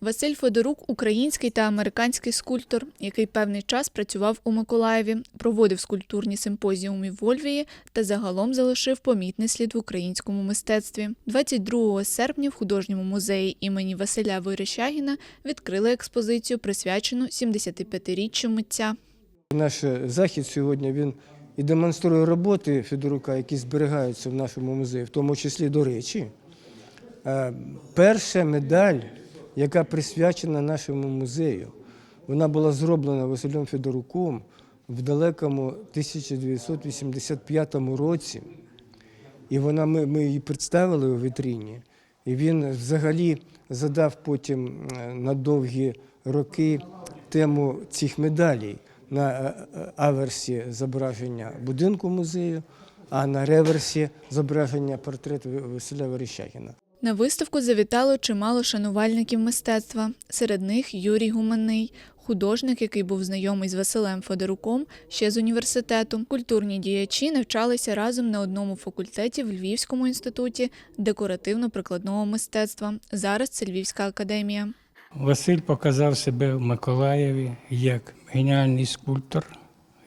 Василь Федорук український та американський скульптор, який певний час працював у Миколаєві, проводив скульптурні симпозіуми в Ольвії та загалом залишив помітний слід в українському мистецтві. 22 серпня в художньому музеї імені Василя Вирощагіна відкрили експозицію, присвячену 75-річчю митця. Наш захід сьогодні він і демонструє роботи Федорука, які зберігаються в нашому музеї, в тому числі до речі. е, Перша медаль, яка присвячена нашому музею, вона була зроблена Василем Федоруком в далекому 1985 році. І вона, ми, ми її представили у вітріні. І він взагалі задав потім е, на довгі роки тему цих медалей на е, е, аверсі зображення будинку музею, а на реверсі зображення портрету Василя Верещагіна. На виставку завітало чимало шанувальників мистецтва. Серед них Юрій Гуманний, художник, який був знайомий з Василем Федоруком ще з університету. Культурні діячі навчалися разом на одному факультеті в Львівському інституті декоративно-прикладного мистецтва. Зараз це Львівська академія. Василь показав себе в Миколаєві як геніальний скульптор,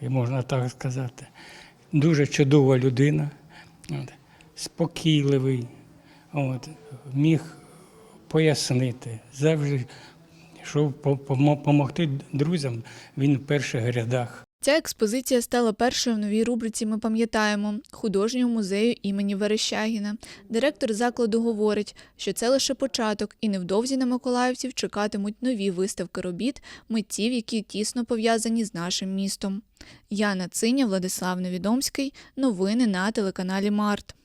і можна так сказати. Дуже чудова людина, спокійливий, от, міг пояснити, завжди йшов допомогти друзям, він в перших рядах. Ця експозиція стала першою в новій рубриці Ми пам'ятаємо художнього музею імені Верещагіна. Директор закладу говорить, що це лише початок, і невдовзі на миколаївців чекатимуть нові виставки робіт митців, які тісно пов'язані з нашим містом. Яна Циня, Владислав Невідомський. Новини на телеканалі Март.